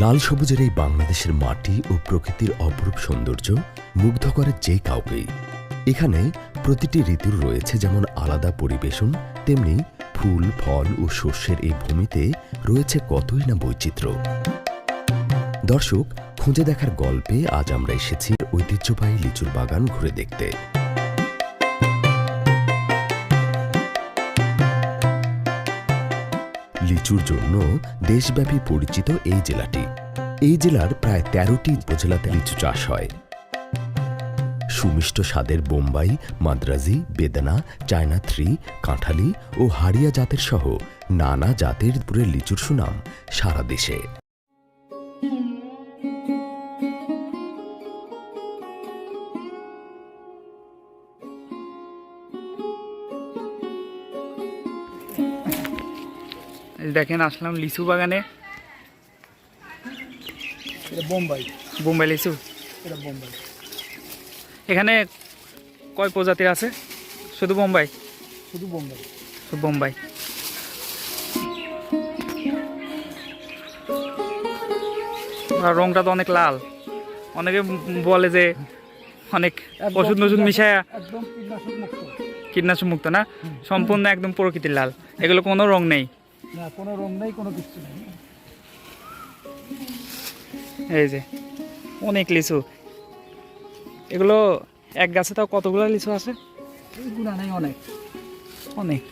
লাল সবুজের এই বাংলাদেশের মাটি ও প্রকৃতির অপরূপ সৌন্দর্য মুগ্ধ করে যে কাউকেই। এখানে প্রতিটি ঋতুর রয়েছে যেমন আলাদা পরিবেশন, তেমনি ফুল, ফল ও শস্যের এই ভূমিতে রয়েছে কতই না বৈচিত্র্য। দর্শক, খুঁজে দেখার গল্পে আজ আমরা এসেছি ঐতিহ্যবাহী লিচুর বাগান ঘুরে দেখতে। লিচুর জন্য দেশব্যাপী পরিচিত এই জেলাটি। এই জেলার প্রায় তেরোটি উপজেলাতে লিচু চাষ হয়। সুমিষ্ট স্বাদের বোম্বাই, মাদ্রাজি, বেদানা, চায়না থ্রি, কাঁঠালি ও হারিয়া জাতের সহ নানা জাতের পুরে লিচুর সুনাম সারা দেশে। দেখেন আসলাম লিচু বাগানে। বোম্বাই। বোম্বাই লিচু? এটা বোম্বাই। এখানে কয় প্রজাতির আছে? শুধু বোম্বাই? শুধু বোম্বাই। শুধু বোম্বাই। রংটা তো অনেক লাল। অনেকে বলে যে অনেক ওষুধ নষুধ মিশায়া কীটনাশক মুক্ত। কীটনাশক মুক্ত না? সম্পূর্ণ একদম প্রকৃতির লাল। এগুলো কোনো রং নেই। না কোনো রং নেই কোনো কিছু নেই। এই যে অনেক লিচু। এগুলো এক গাছে তাও কতগুলো লিচু আছে? গুণা নেই অনেক। অনেক।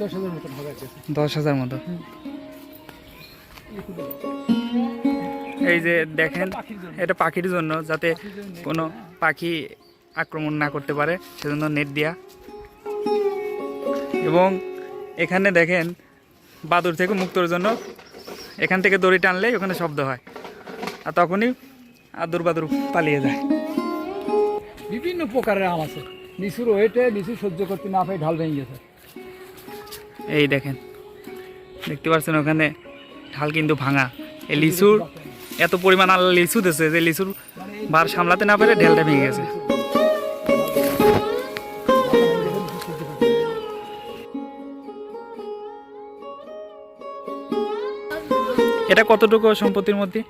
দশ হাজার হবে দশ হাজার মতো। এই যে দেখেন এটা পাখির জন্য। যাতে কোনো পাখি আক্রমণ না করতে পারে সেজন্য নেট দেয়া। এবং এখানে দেখেন বাদুর থেকে মুক্তর জন্য এখান থেকে দড়ি টানলেই ওখানে শব্দ হয়। আর তখনই আদুর বাদুর পালিয়ে যায়। বিভিন্ন প্রকারের আম আছে। লিচুর ওয়েটে লিচু সহ্য করতে না পাই ঢাল ভেঙে গেছে। এই দেখেন দেখতে পাচ্ছেন ওখানে ঢাল কিন্তু ভাঙা। এই লিচুর এত পরিমাণ আল্লাহ লিচু দিয়েছে যে লিচুর ভার সামলাতে না পেরে ঢেলটা ভেঙে গেছে। এটা কতটুকু সম্পত্তির মধ্যে?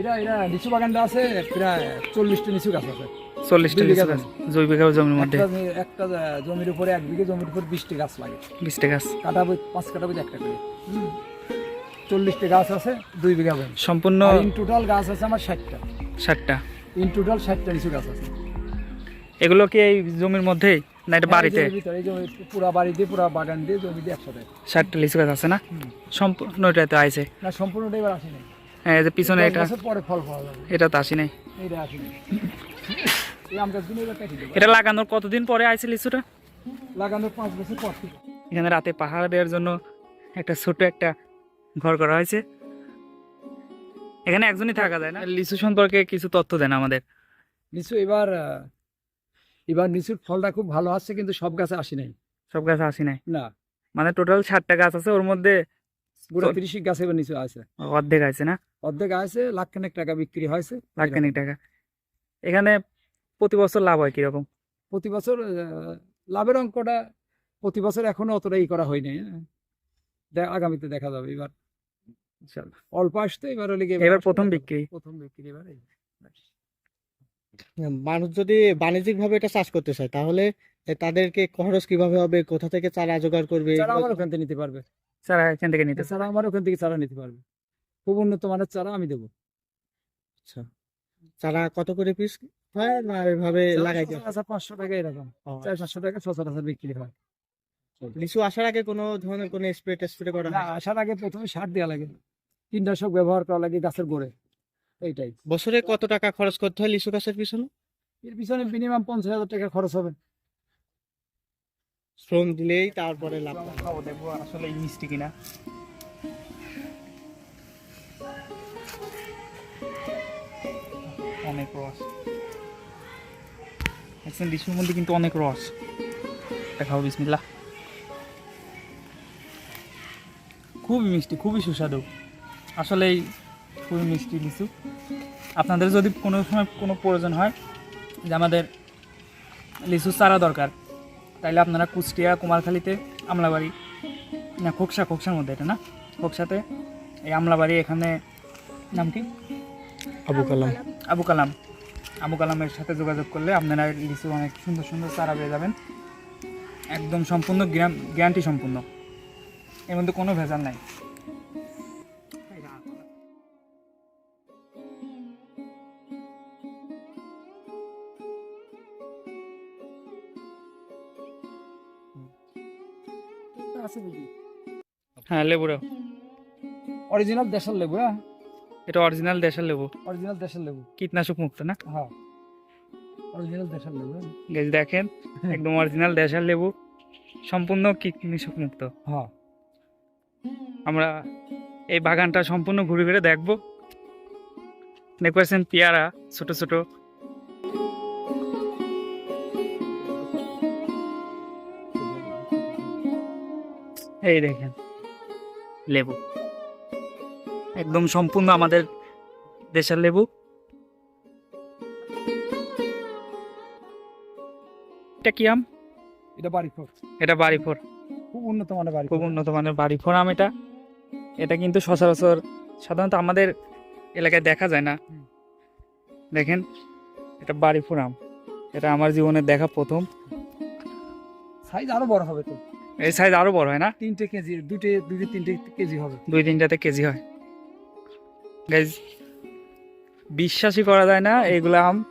এটা এটা লিচু বাগানটা আছে প্রায় চল্লিশটা লিচু গাছ আছে। চল্লিশটা লিচু গাছ। দুই বিঘা জমির মধ্যে? একটা জমির উপরে এক বিঘে জমির উপর বিশটি গাছ লাগে। বিশটা গাছ। কাটা বই পাঁচ কাটা বই একটা করে। চল্লিশটা গাছ আছে দুই বিঘা সম্পূর্ণ ইন টোটাল গাছ আছে আমার ষাটটা। ষাটটা। ইন টোটাল ষাটটা লিচু গাছ আছে। এগুলো কি এই জমির মধ্যেই? না এটা বাড়িতে? হ্যাঁ, জমি পুরা বাড়ি দিয়ে পুরা বাগান দিয়ে জমি দিয়ে একসাথে। ষাটটা লিচু গাছ আছে না? এটা তো আইছে। না সম্পূর্ণটা এবার আসেনি। হ্যাঁ এই যে পিছনে এটা পরে ফল পাওয়া যাবে। এটা তো আসেনি। দেবো। এটা লাগানোর কতদিন পরে আইছে লিচুটা লাগানোর পাঁচ বছর পর এখানে রাতে পাহাড় দেওয়ার জন্য একটা ছোট একটা ঘর করা হয়েছে। এখানে একজনই থাকা যায় না? লিচু সম্পর্কে কিছু তথ্য দেন আমাদের। লিচু এবার এবার লিচুর ফলটা খুব ভালো আসছে কিন্তু সব গাছে আসি নাই। সব গাছে আসি নাই? না। মানে টোটাল ষাটটা গাছ আছে ওর মধ্যে গোটা তিরিশ গাছে এবার নিচু আছে অর্ধেক আছে না? অর্ধেক আছে লাখ টাকা বিক্রি হয়েছে। টাকা। এখানে প্রতি বছর লাভ হয় কীরকম? প্রতি বছর লাভের অঙ্কটা প্রতি বছর এখনও অতটা ই করা হয়নি হ্যাঁ। আগামীতে দেখা যাবে এবার। অল্প আসতে এবার হলে এবার প্রথম বিক্রি। প্রথম বিক্রি এবার। মানুষ যদি বাণিজ্যিক ভাবে এটা চাষ করতে চায় তাহলে তাদেরকে খরচ কীভাবে হবে? কোথা থেকে চারা জোগাড় করবে? চারা আমার ওখান থেকে নিতে পারবে। চারা এখান থেকে নিতে চারা আমার ওখান থেকে চারা নিতে পারবে। খুব উন্নত মানের চারা আমি দেবো। আচ্ছা। চারা কত করে পিস হয় না এভাবে? আচ্ছা পাঁচশো টাকা এরকম। চার পাঁচশো টাকা সচরাচর বিক্রি হয়। লিচু আসার আগে কোনো ধরনের কোনো স্প্রে টেস্প্রে করা না আসার আগে প্রথমে সার দেওয়া লাগে। কীটনাশক ব্যবহার করা লাগে গাছের গোড়ে এইটাই। বছরে কত টাকা খরচ করতে হয় লিচু গাছের পিছনে? এর পিছনে মিনিমাম পঞ্চাশ হাজার টাকা খরচ হবে। শ্রম দিলেই তারপরে লাভ। খাব দেখব আসলে মিষ্টি কিনা। অনেক রস। দেখছেন লিচুর মধ্যে কিন্তু অনেক রস। দেখাবো বিসমিল্লা খুবই মিষ্টি খুবই সুস্বাদু। আসলেই খুবই মিষ্টি লিচু। আপনাদের যদি কোনো সময় কোনো প্রয়োজন হয় যে আমাদের লিচু চারা দরকার তাইলে আপনারা কুষ্টিয়া কুমারখালীতে আমলাবাড়ি না খোকসা খোকসার মধ্যে এটা না? খোকসাতে এই আমলাবাড়ি এখানে নাম কি? আবু কালাম। আবু কালাম। আবু কালামের সাথে যোগাযোগ করলে আপনারা লিচু অনেক সুন্দর সুন্দর চারা পেয়ে যাবেন। একদম সম্পূর্ণ গ্যারান্টি সম্পূর্ণ। এর মধ্যে কোনো ভেজাল নাই। আছে বুঝি হ্যাঁ লেবুরা অরিজিনাল দেশের লেবু হ্যাঁ? এটা অরিজিনাল দেশের লেবু। অরিজিনাল দেশের লেবু। কীটনাশক মুক্ত না? হ্যাঁ। অরিজিনাল দেশের লেবু হ্যাঁ। দেখেন একদম অরিজিনাল দেশের লেবু সম্পূর্ণ কীটনাশক মুক্ত। হ্যাঁ। আমরা এই বাগানটা সম্পূর্ণ ঘুরে ঘুরে দেখব। দেখতে পাচ্ছেন পেয়ারা ছোট ছোট। এই দেখেন লেবু। একদম সম্পূর্ণ আমাদের দেশের লেবু। এটা কি আম? এটা এটা খুব উন্নত মানের বাড়ি খুব উন্নত মানের আম এটা। এটা কিন্তু সচরাচর সাধারণত আমাদের এলাকায় দেখা যায় না। দেখেন এটা বাড়ি ফোর আম। এটা আমার জীবনে দেখা প্রথম। সাইজ আরও বড় হবে তো। এই সাইজ আরও বড় হয় না? তিনটে কেজি দুটে দুটে তিনটে কেজি হবে। দুই তিনটাতে কেজি হয়। গাইজ বিশ্বাসই করা যায় না এগুলো আম।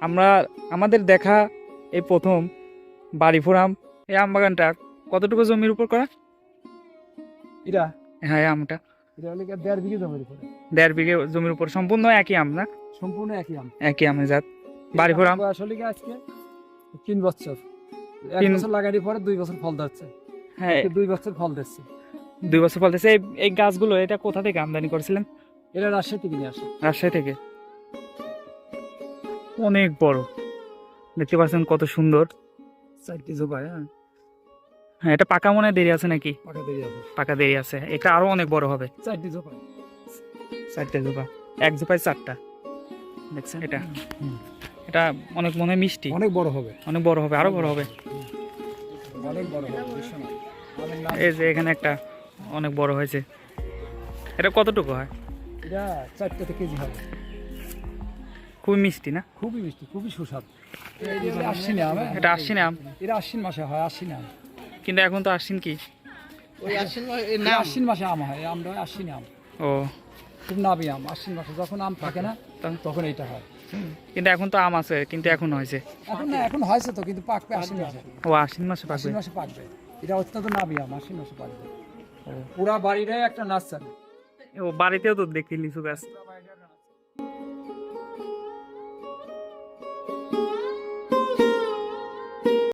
আমরা আমাদের দেখা এই প্রথম বাড়িফোর আম এই আম বাগানটা কতটুকু জমির উপর করা? এটা? হ্যাঁ আমটা। এটা হলে দেড় বিঘে জমির উপরে। দেড় বিঘে জমির উপর সম্পূর্ণ একই আম না? সম্পূর্ণ একই আম। একই আমের জাত। বাড়িফোর আম। আসলে আজকে তিন বছর। এক বছর লাগানোর পরে দুই বছর ফল ধরছে। হ্যাঁ। দুই বছর ফল দিচ্ছে দুই বছর ফলতেছে এই এই গাছগুলো এটা কোথা থেকে আমদানি করেছিলেন? এটা রাজশাহী থেকে নিয়ে আসে। রাজশাহী থেকে। অনেক বড়। দেখতে পাচ্ছেন কত সুন্দর। চারটি জোপায় হ্যাঁ। হ্যাঁ এটা পাকা মনে দেরি আছে নাকি? পাকা দেরি আছে। পাকা দেরি আছে। এটা আরও অনেক বড় হবে। চারটি জোপায় চারটে জোপা এক জোপায় চারটা। দেখছেন এটা। এটা অনেক মনে হয় মিষ্টি। অনেক বড় হবে। অনেক বড় হবে আরও বড় হবে। অনেক বড় হবে। আমের এই যে এখানে একটা অনেক বড় হয়েছে। এটা কতটুকু হয়? এটা চারটাতে কেজি হবে খুবই মিষ্টি না? খুবই মিষ্টি খুবই সুস্বাদু। এটা আশ্বিনে আম হ্যাঁ? এটা আশ্বিন আম? এটা আশ্বিন মাসে হয় আশ্বিনে আম। কিন্তু এখন তো আশ্বিন কি? ওই আসেন এটা আশ্বিন মাসে আম হয় হয় আশ্বিনে আম। ও। খুব নামি আম আশ্বিন মাসে যখন আম থাকে না তখন- তখন এইটা হয়। কিন্তু এখন তো আম আছে কিন্তু এখন হয়েছে। এখন না এখন হয়েছে তো কিন্তু পাকবে আশ্বিন মাসে। ও আশ্বিন মাসে পাকবে? আশ্বিন মাসে পাকবে। এটা অত্যন্ত নাবি আম আশ্বিন মাসে পাকবে। পুরা বাড়িটাই একটা নার্সারি। ও বাড়িতেও তো দেখি লিচু গাছ।